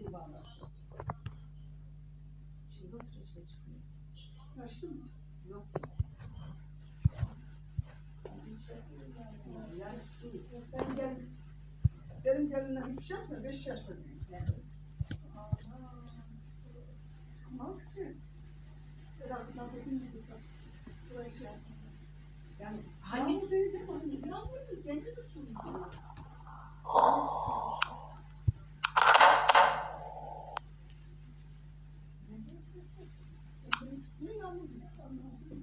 Biri bağlı. Şimdi oturuyor işte çıkmıyor. Yaşlı mı? Yok. Yani. Benim gelin, benim gelinler üç yaş mı, beş yaş mı büyük? Aa, Çıkmaz ki. Biraz daha gibi sen. Buraya şey yapma. Yani Hangi suyu değil mi? Yağmur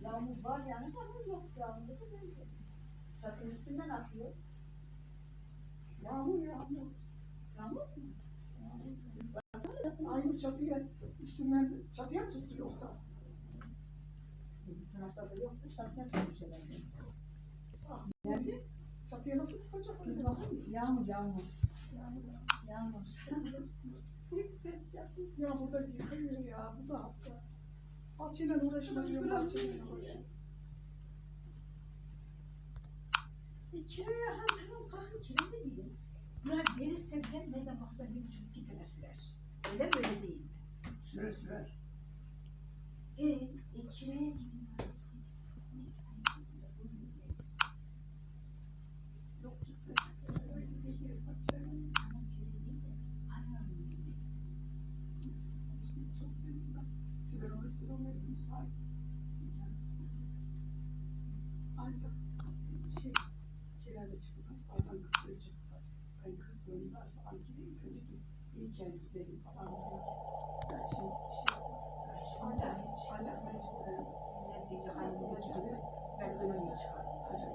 Yağmur var yani ama yok yağmur da böyle. Çatının üstünden akıyor. Yağmur yağmur. Yağmur mu? Aynı çatıya, üstünden çatıya mı tuttu yoksa? bu taraflarda yoktu. Çatıya tutmuş herhalde. Ah, Nerede? Çatıya nasıl tutacak? Dur bakayım. Yağmur yağmur. Yağmur. Yağmur. Ya burada yıkılıyor ya, bu da hasta. Alçıyla uğraşma diyorum, alçıyla uğraşma. E, kiraya ha tamam kalkın kira vereyim. Buraya verirse bile nereden baksan bir buçuk iki sene sürer. Öyle mi öyle değil mi? Süre sürer. E, e kiraya gidin. Yok gitme. Tamam kiraya değil de. Ayağım Sensiz. Sigara ve sigara müsait. Ancak şey, kirada çıkmaz. Bazen kızları çıkar. Ben kızdığımda falan gideyim. Önce bir iyiken gidelim falan diyor. Ben şey, şey yapmaz. Şimdi Ancak, ancak mecburen netice gibi ben öyle çıkarım.